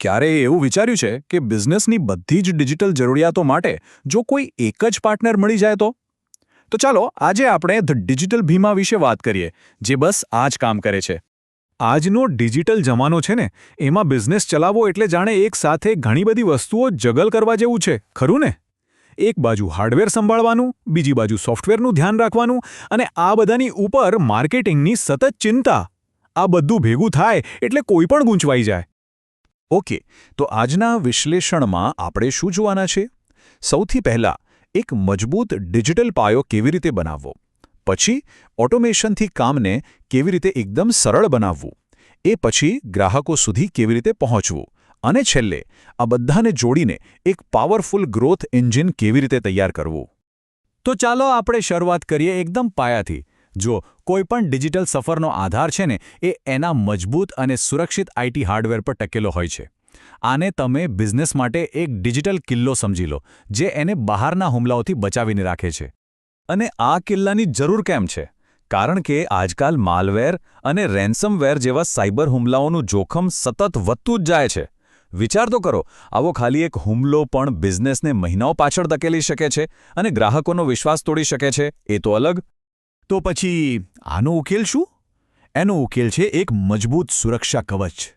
ક્યારેય એવું વિચાર્યું છે કે બિઝનેસની બધી જ ડિજિટલ જરૂરિયાતો માટે જો કોઈ એક જ પાર્ટનર મળી જાય તો? તો ચાલો, આજે આપણે ધ ડિજિટલ ભીમા વિશે વાત કરીએ, જે બસ આ જ કામ કરે છે. આજનો ડિજિટલ જમાનો છે ને, એમાં બિઝનેસ ચલાવવો એટલે જાણે એક સાથે ઘણી બધી વસ્તુઓ જગલ કરવા જેવું છે, ખરું ને? એક બાજુ હાર્ડવેર સંભાળવાનું, બીજી બાજુ સોફ્ટવેરનું ધ્યાન રાખવાનું અને આ બધાની ઉપર માર્કેટિંગની સતત ચિંતા. આ બધું ભેગું થાય એટલે કોઈ પણ ગૂંચવાઈ જાય. ઓકે, તો આજના વિશ્લેષણમાં આપણે શું જોવાના છે? સૌથી પહેલા એક મજબૂત ડિજિટલ પાયો કેવી રીતે બનાવવો? પછી ઓટોમેશનથી કામને કેવી રીતે એકદમ સરળ બનાવવું? એ પછી ગ્રાહકો સુધી કેવી રીતે પહોંચવું? અને છેલ્લે આ બધાને જોડીને એક પાવરફુલ ગ્રોથ એન્જિન કેવી રીતે તૈયાર કરવું? તો ચાલો આપણે શરૂઆત કરીએ એકદમ પાયાથી. જો કોઈપણ ડિજિટલ સફરનો આધાર છે ને, એ એના મજબૂત અને સુરક્ષિત આઈટી હાર્ડવેર પર ટકેલો હોય છે. આને તમે બિઝનેસ માટે એક ડિજિટલ કિલ્લો સમજી લો, જે એને બહારના હુમલાઓથી બચાવીને રાખે છે. અને આ કિલ્લાની જરૂર કેમ છે? કારણ કે આજકાલ માલવેર અને રેન્સમવેર જેવા સાયબર હુમલાઓનું જોખમ સતત વધતું જ જાય છે. વિચાર તો કરો, આવો ખાલી એક હુમલો પણ બિઝનેસને મહિનાઓ પાછળ ધકેલી શકે છે અને ગ્રાહકોનો વિશ્વાસ તોડી શકે છે, એ તો અલગ. તો પછી આનો ઉકેલ શું? એનો ઉકેલ છે એક મજબૂત સુરક્ષા કવચ.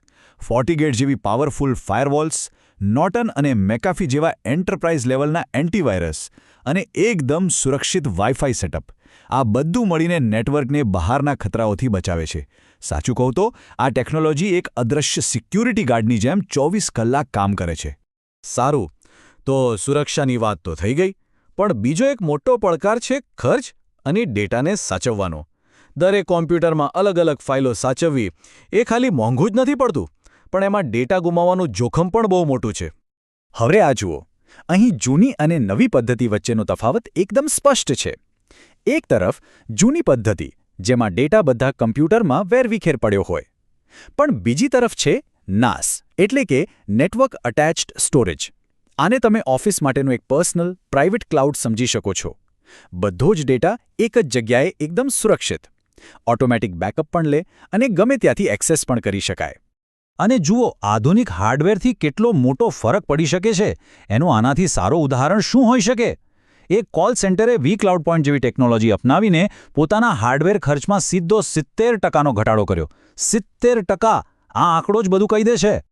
ફોર્ટીગેટ જેવી પાવરફુલ ફાયરવોલ્સ નોટન અને મેકાફી જેવા એન્ટરપ્રાઇઝ લેવલના એન્ટીવાયરસ અને એકદમ સુરક્ષિત વાઇફાઈ સેટઅપ. આ બધું મળીને નેટવર્કને બહારના ખતરાઓથી બચાવે છે. સાચું કહું તો, આ ટેકનોલોજી એક અદૃશ્ય સિક્યુરિટી ગાર્ડની જેમ ચોવીસ કલાક કામ કરે છે. સારું, તો સુરક્ષાની વાત તો થઈ ગઈ, પણ બીજો એક મોટો પડકાર છે ખર્ચ. અને ડેટાને સાચવવાનો. દરેક કોમ્પ્યુટરમાં અલગ અલગ ફાઇલો સાચવવી એ ખાલી મોંઘું જ નથી પડતું, પણ એમાં ડેટા ગુમાવવાનું જોખમ પણ બહુ મોટું છે. હવે આ જુઓ, અહીં જૂની અને નવી પદ્ધતિ વચ્ચેનો તફાવત એકદમ સ્પષ્ટ છે. એક તરફ, જૂની પદ્ધતિ, જેમાં ડેટા બધા કમ્પ્યુટરમાં વેરવિખેર પડ્યો હોય. પણ બીજી તરફ છે, નાસ, એટલે કે નેટવર્ક અટેચ્ડ સ્ટોરેજ. આને તમે ઓફિસ માટેનું એક પર્સનલ, પ્રાઇવેટ ક્લાઉડ સમજી શકો છો. બધો જ ડેટા એક જ જગ્યાએ એકદમ સુરક્ષિત. ઓટોમેટિક બેકઅપ પણ લે અને ગમે ત્યાંથી એક્સેસ પણ કરી શકાય. અને જુઓ, આધુનિક હાર્ડવેરથી કેટલો મોટો ફરક પડી શકે છે. એનું આનાથી સારો ઉદાહરણ શું હોઈ શકે? એક કોલ સેન્ટરે વી ક્લાઉડ પોઈન્ટ જેવી ટેકનોલોજી અપનાવીને પોતાના હાર્ડવેર ખર્ચમાં સીધો સિત્તેર ટકાનો ઘટાડો કર્યો. સિત્તેર ટકા! આ આંકડો જ બધું કહી દે છે.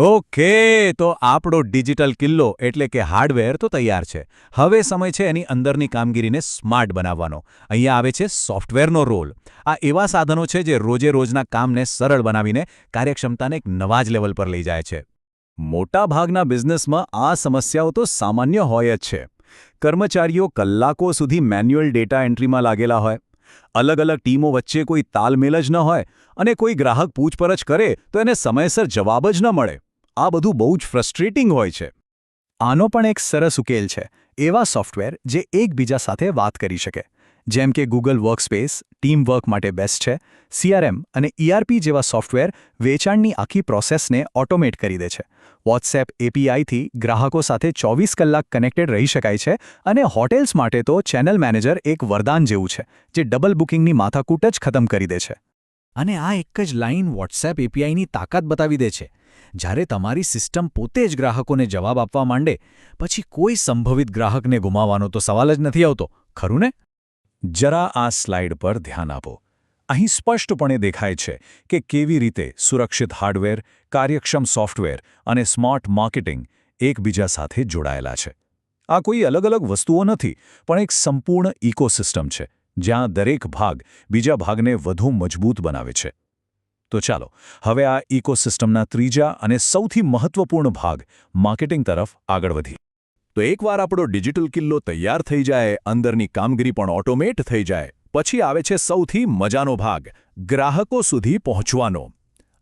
ઓકે, તો આપણો ડિજિટલ કિલ્લો એટલે કે હાર્ડવેર તો તૈયાર છે. હવે સમય છે એની અંદરની કામગીરીને સ્માર્ટ બનાવવાનો. અહીંયા આવે છે સોફ્ટવેરનો રોલ. આ એવા સાધનો છે જે રોજે રોજના કામને સરળ બનાવીને કાર્યક્ષમતાને એક નવા જ લેવલ પર લઈ જાય છે. મોટાભાગના બિઝનેસમાં આ સમસ્યાઓ તો સામાન્ય હોય જ છે. કર્મચારીઓ કલાકો સુધી મેન્યુઅલ ડેટા એન્ટ્રીમાં લાગેલા હોય. અલગ અલગ ટીમો વચ્ચે કોઈ તાલમેલ જ ન હોય અને કોઈ ગ્રાહક પૂછપરછ કરે તો એને સમયસર જવાબ જ ન મળે. આ બધું બહુ જ ફ્રસ્ટ્રેટિંગ હોય છે. આનો પણ એક સરસ ઉકેલ છે, એવા સોફ્ટવેર જે એકબીજા સાથે વાત કરી શકે. જેમ કે ગૂગલ વર્કસ્પેસ ટીમ વર્ક માટે બેસ્ટ છે સીઆરએમ અને ઈઆરપી જેવા સોફ્ટવેર વેચાણની આખી પ્રોસેસને ઓટોમેટ કરી દે છે. વોટ્સએપ એપીઆઈથી ગ્રાહકો સાથે ચોવીસ કલાક કનેક્ટેડ રહી શકાય છે અને હોટેલ્સ માટે તો ચેનલ મેનેજર એક વરદાન જેવું છે, જે ડબલ બુકિંગની માથાકૂટ જ ખતમ કરી દે છે. અને આ એક જ લાઇન વોટ્સએપ એપીઆઈની તાકાત બતાવી દે છે. જ્યારે તમારી સિસ્ટમ પોતે જ ગ્રાહકોને જવાબ આપવા માંડે, પછી કોઈ સંભવિત ગ્રાહકને ગુમાવવાનો તો સવાલ જ નથી આવતો, ખરું ને? જરા આ સ્લાઇડ પર ધ્યાન આપો. અહીં સ્પષ્ટપણે દેખાય છે કે કેવી રીતે સુરક્ષિત હાર્ડવેર, કાર્યક્ષમ સોફ્ટવેર અને સ્માર્ટ માર્કેટિંગ એકબીજા સાથે જોડાયેલા છે. આ કોઈ અલગ અલગ વસ્તુઓ નથી, પણ એક સંપૂર્ણ ઇકોસિસ્ટમ છે, જ્યાં દરેક ભાગ બીજા ભાગને વધુ મજબૂત બનાવે છે. તો ચાલો, હવે આ ઇકોસિસ્ટમના ત્રીજા અને સૌથી મહત્વપૂર્ણ ભાગ, માર્કેટિંગ તરફ આગળ વધીએ. તો એકવાર આપણો ડિજિટલ કિલ્લો તૈયાર થઈ જાય, અંદરની કામગીરી પણ ઓટોમેટ થઈ જાય, પછી આવે છે સૌથી મજાનો ભાગ, ગ્રાહકો સુધી પહોંચવાનો.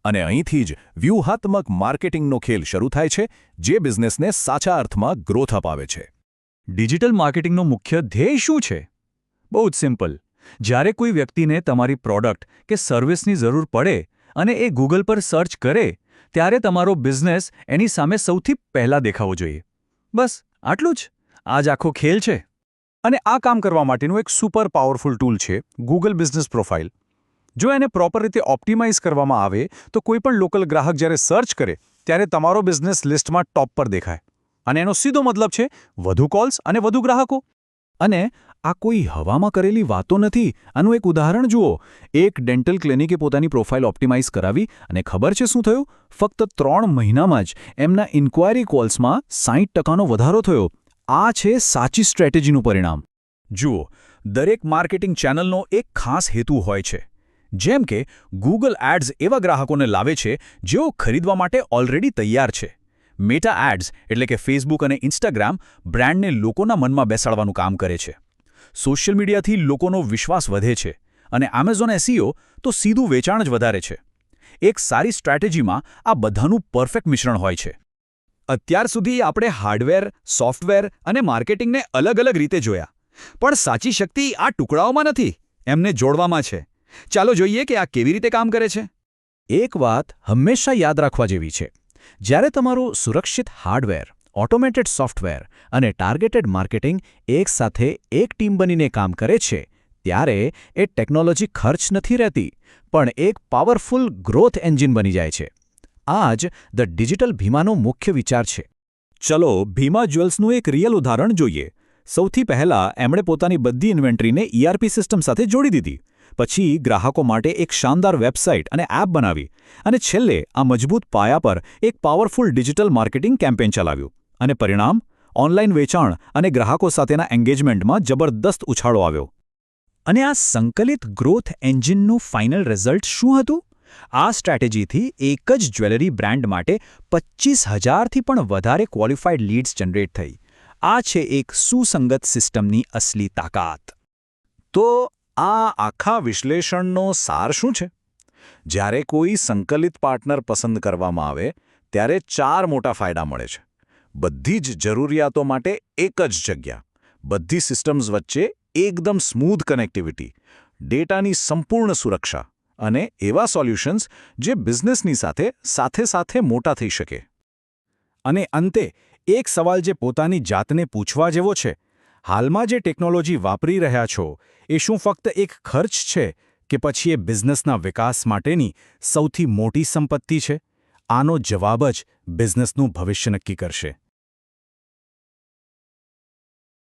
અને અહીંથી જ વ્યૂહાત્મક માર્કેટિંગનો ખેલ શરૂ થાય છે, જે બિઝનેસને સાચા અર્થમાં ગ્રોથ અપાવે છે. ડિજિટલ માર્કેટિંગનો મુખ્ય ધ્યેય શું છે? બહુ જ સિમ્પલ. જ્યારે કોઈ વ્યક્તિને તમારી પ્રોડક્ટ કે સર્વિસની જરૂર પડે અને એ ગૂગલ પર સર્ચ કરે, ત્યારે તમારો બિઝનેસ એની સામે સૌથી પહેલાં દેખાવો જોઈએ. બસ, આટલું જ. આ જ આખો ખેલ છે. અને આ કામ કરવા માટેનું એક સુપર પાવરફુલ ટૂલ છે ગૂગલ બિઝનેસ પ્રોફાઇલ જો એને પ્રોપર રીતે ઓપ્ટિમાઇઝ કરવામાં આવે, તો કોઈપણ લોકલ ગ્રાહક જ્યારે સર્ચ કરે, ત્યારે તમારો બિઝનેસ લિસ્ટમાં ટોપ પર દેખાય. અને એનો સીધો મતલબ છે, વધુ કોલ્સ અને વધુ ગ્રાહકો. અને આ કોઈ હવામાં કરેલી વાતો નથી? આનું એક ઉદાહરણ જુઓ. એક ડેન્ટલ ક્લિનિકે પોતાની પ્રોફાઇલ ઓપ્ટિમાઇઝ કરાવી અને ખબર છે શું થયું? ફક્ત ત્રણ મહિનામાં જ એમના ઇન્ક્વાયરી કોલ્સમાં સાહીઠ ટકાનો વધારો થયો. આ છે સાચી સ્ટ્રેટેજીનું પરિણામ. જુઓ, દરેક માર્કેટિંગ ચેનલનો એક ખાસ હેતુ હોય છે. જેમ કે ગૂગલ એડ્સ એવા ગ્રાહકોને લાવે છે જેઓ ખરીદવા માટે ઓલરેડી તૈયાર છે. મેટા એડ્સ એટલે કે ફેસબુક અને ઇન્સ્ટાગ્રામ બ્રાન્ડને લોકોના મનમાં બેસાડવાનું કામ કરે છે. સોશિયલ મીડિયાથી લોકોનો વિશ્વાસ વધે છે અને એમેઝોન એસીઓ તો સીધું વેચાણ જ વધારે છે. એક સારી સ્ટ્રેટેજીમાં આ બધાનું પરફેક્ટ મિશ્રણ હોય છે. અત્યાર સુધી આપણે હાર્ડવેર, સોફ્ટવેર અને માર્કેટિંગને અલગ અલગ રીતે જોયા. પણ સાચી શક્તિ આ ટુકડાઓમાં નથી, એમને જોડવામાં છે. ચાલો જોઈએ કે આ કેવી રીતે કામ કરે છે. એક વાત હંમેશા યાદ રાખવા જેવી છે. જ્યારે તમારું સુરક્ષિત હાર્ડવેર ઓટોમેટેડ સોફ્ટવેર અને ટાર્ગેટેડ માર્કેટિંગ એકસાથે એક ટીમ બનીને કામ કરે છે, ત્યારે એ ટેકનોલોજી ખર્ચ નથી રહેતી, પણ એક પાવરફુલ ગ્રોથ એન્જિન બની જાય છે. આ જ ધ ડિજિટલ ભીમાનો મુખ્ય વિચાર છે. ચલો ભીમા જ્વેલ્સનું એક રિયલ ઉદાહરણ જોઈએ. સૌથી પહેલા એમણે પોતાની બધી ઇન્વેન્ટરીને ઈઆરપી સિસ્ટમ સાથે જોડી દીધી. પછી ગ્રાહકો માટે એક શાનદાર વેબસાઇટ અને એપ બનાવી. અને છેલ્લે આ મજબૂત પાયા પર એક પાવરફુલ ડિજિટલ માર્કેટિંગ કેમ્પેન ચલાવ્યું. અને પરિણામ, ઓનલાઈન વેચાણ અને ગ્રાહકો સાથેના એન્ગેજમેન્ટમાં જબરદસ્ત ઉછાળો આવ્યો. અને આ સંકલિત ગ્રોથ એન્જિનનું ફાઇનલ રિઝલ્ટ શું હતું? આ સ્ટ્રેટેજીથી એક જ જ્વેલરી બ્રાન્ડ માટે પચીસ હજારથી પણ વધારે ક્વોલિફાઈડ લીડ્સ જનરેટ થઈ. આ છે એક સુસંગત સિસ્ટમની અસલી તાકાત. તો આ આખા વિશ્લેષણનો સાર શું છે? જ્યારે કોઈ સંકલિત પાર્ટનર પસંદ કરવામાં આવે, ત્યારે ચાર મોટા ફાયદા મળે છે. બધી જ જરૂરિયાતો માટે એક જ જગ્યા. બધી સિસ્ટમ્સ વચ્ચે એકદમ સ્મૂથ કનેક્ટિવિટી, ડેટાની સંપૂર્ણ સુરક્ષા અને એવા સોલ્યુશન્સ જે બિઝનેસની સાથે સાથે સાથે મોટા થઈ શકે. અને અંતે, એક સવાલ જે પોતાની જાતને પૂછવા જેવો છે, હાલમાં જે ટેકનોલોજી વાપરી રહ્યા છો, એ શું ફક્ત એક ખર્ચ છે કે પછી એ બિઝનેસના વિકાસ માટેની સૌથી મોટી સંપત્તિ છે? આનો જવાબ જ બિઝનેસનું ભવિષ્ય નક્કી કરશે.